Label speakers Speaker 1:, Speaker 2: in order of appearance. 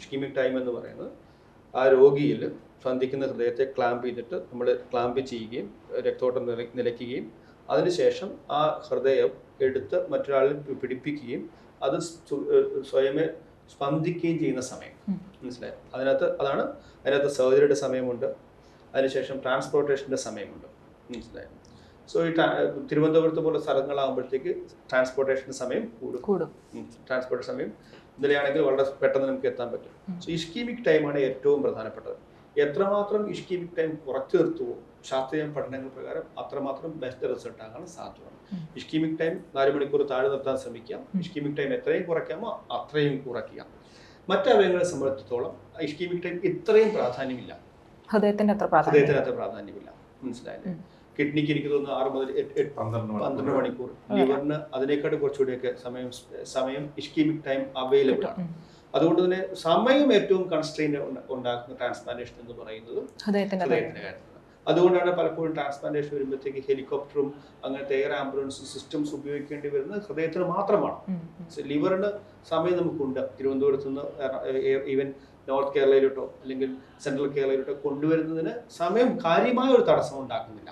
Speaker 1: Ischaemic time എന്ന് പറയുന്നത് ആ രോഗിയിൽ സന്ധിക്കുന്ന ഹൃദയത്തെ ക്ലാമ്പ് ചെയ്തിട്ട് നമ്മൾ ക്ലാമ്പ് ചെയ്യുകയും രക്തോട്ടം നില നിലയ്ക്കുകയും അതിനുശേഷം ആ ഹൃദയം എടുത്ത് മറ്റൊരാളിൽ പിടിപ്പിക്കുകയും അത് സ്വയമേ സ്പന്ദിക്കുകയും ചെയ്യുന്ന സമയം. മനസ്സിലായി? അതിനകത്ത് അതാണ് അതിനകത്ത് സർജറിയുടെ സമയമുണ്ട്. അതിനുശേഷം ട്രാൻസ്പോർട്ടേഷന്റെ സമയമുണ്ട്. മനസ്സിലായോ? സോ ഈ തിരുവനന്തപുരത്ത് പോലെ സ്ഥലങ്ങളാകുമ്പോഴത്തേക്ക് ട്രാൻസ്പോർട്ടേഷൻ സമയം കൂടും.
Speaker 2: കൂടും.
Speaker 1: ട്രാൻസ്പോർട്ടേഷൻ സമയം ഇന്നലെയാണെങ്കിൽ വളരെ പെട്ടെന്ന് നമുക്ക് എത്താൻ പറ്റും. സോ ഇഷ്കീമിക് ടൈമാണ് ഏറ്റവും പ്രധാനപ്പെട്ടത്. എത്രമാത്രം ഇഷ്കീമിക് ടൈം കുറച്ചു നിർത്തുവോ? ശാസ്ത്രീയ പഠനങ്ങൾ പ്രകാരം അത്രമാത്രം ബെസ്റ്റ് റിസൾട്ട് ആകാൻ സാധ്യമാണ്.
Speaker 2: ഉം.
Speaker 1: ഇഷ്കീമിക് ടൈം നാല് മണിക്കൂർ താഴെ നിർത്താൻ ശ്രമിക്കാം. ഇഷ്കീമിക് ടൈം എത്രയും കുറയ്ക്കാമോ അത്രയും കുറയ്ക്കുക. മറ്റ് അവയവങ്ങളെ സംബന്ധിച്ചിടത്തോളം ഇഷ്കീമിക് ടൈം ഇത്രയും പ്രാധാന്യമില്ല.
Speaker 2: ഹൃദയത്തിന് അത്ര
Speaker 1: പ്രാധാന്യമില്ല. മനസ്സിലായില്ലേ. കിഡ്നിക്ക് എനിക്ക് തോന്നുന്നു ആറ് മുതൽ
Speaker 3: പന്ത്രണ്ട്
Speaker 1: മണിക്കൂർ. ലിവറിന് അതിനേക്കാൾ കുറച്ചുകൂടിയൊക്കെ സമയം സമയം ഇഷ്കീമിക് ടൈം അവൈലബിൾ ആണ്. അതുകൊണ്ട് തന്നെ സമയം ഏറ്റവും കൺസ്ട്രെയിൻ ഉണ്ടാക്കുന്ന ട്രാൻസ്പ്ലാന്റേഷൻ എന്ന് പറയുന്നത്
Speaker 2: ഹൃദയത്തിന്റെ അത്ര-
Speaker 1: കാര്യത്തിലാണ്. അതുകൊണ്ടാണ് പലപ്പോഴും ട്രാൻസ്പ്ലാന്റേഷൻ വരുമ്പോഴത്തേക്ക് ഹെലികോപ്റ്ററും അങ്ങനത്തെ എയർ ആംബുലൻസും സിസ്റ്റംസ് ഉപയോഗിക്കേണ്ടി വരുന്നത് ഹൃദയത്തിന് മാത്രമാണ്. ലിവറിന് സമയം നമുക്കുണ്ട്. തിരുവനന്തപുരത്ത് നിന്ന് ഈവൻ നോർത്ത് കേരളയിലോട്ടോ അല്ലെങ്കിൽ സെൻട്രൽ കേരളയിലോട്ടോ കൊണ്ടുവരുന്നതിന് സമയം കാര്യമായ ഒരു തടസ്സം ഉണ്ടാക്കുന്നില്ല.